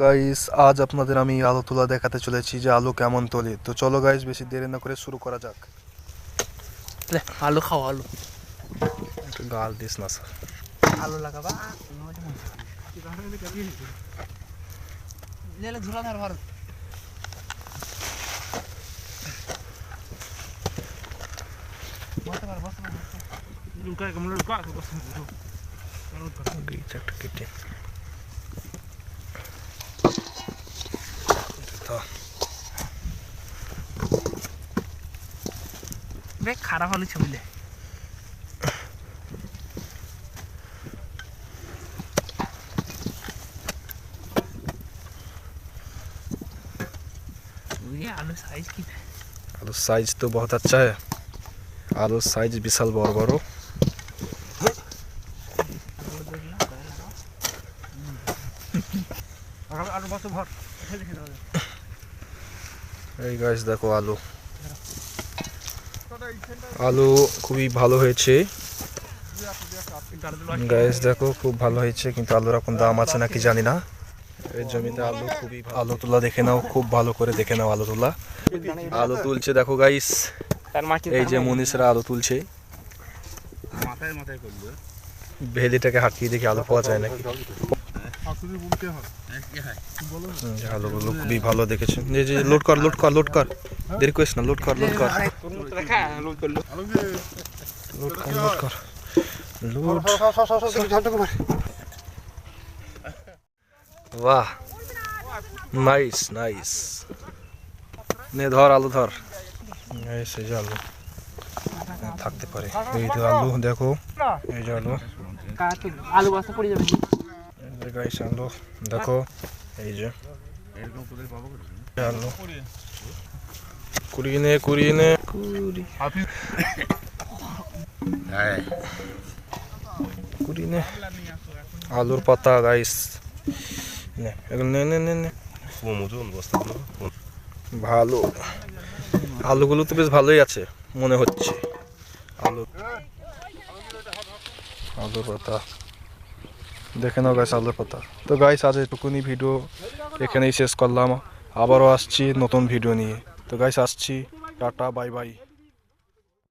Guys আজ আপনাদের আমি আলু তোলা দেখাতে চলেছি যে আলু কেমন তোলে। তো চলো গাইস বেশি দেরি না করে শুরু করা যাক। আলু খাও আলু। একটু গাল দিস না স্যার আলু লাগাবা লে লে ঝুলা ধর ভারত বসতে পার বসতে পার গিট একটা কেটে তো বে খারাপ আলু ছবিলে ये आलू साइज की आलू साइज तो बहुत अच्छा है आलू साइज विशाल बड़ बड़ আলু বসে ভর এই গাইস দেখো আলু আলু খুবই ভালো হয়েছে। গাইস দেখো খুব ভালো হয়েছে কিন্তু আলুর এখন দাম আছে নাকি জানি না। এই জমিতে আলু খুবই আলু তোলা দেখে নাও খুব ভালো করে দেখে নাও আলু তোলা। আলু তুলছে দেখো গাইস এই যে মনীষরা আলু তুলছে। ভেলিটাকে হাঁকিয়ে দেখি আলু পাওয়া যায় নাকি। আলুগুলো খুবই ভালো দেখেছে। যে যে লোড কর লোড কর লোড কর। দেরি করিস না লোড কর লোড কর লোড করল লোড কর লোড কর বাহ নাইস নাইস নে, ধর আলু, ধর। এই যে আলু। থাকতে পারে। এই তো আলু, দেখো। এই যে আলু। আলু আলু। দেখো। এই যে। করে আলু। কুড়িয়ে কুড়িয়ে নে কুড়ি কুড়ি নে আলুর পাতা গাইস নে এগুলো নে নে নে নে ভালো। আলুগুলো তো বেশ ভালোই আছে মনে হচ্ছে। আলু আলুর পাতা। দেখে নাও গাইস আলুর পাতা। তো গাইস আজ এটুকুনি ভিডিও এখানেই শেষ করলাম। আবারও আসছি নতুন ভিডিও নিয়ে। তো গাইস আসছি টাটা বাই বাই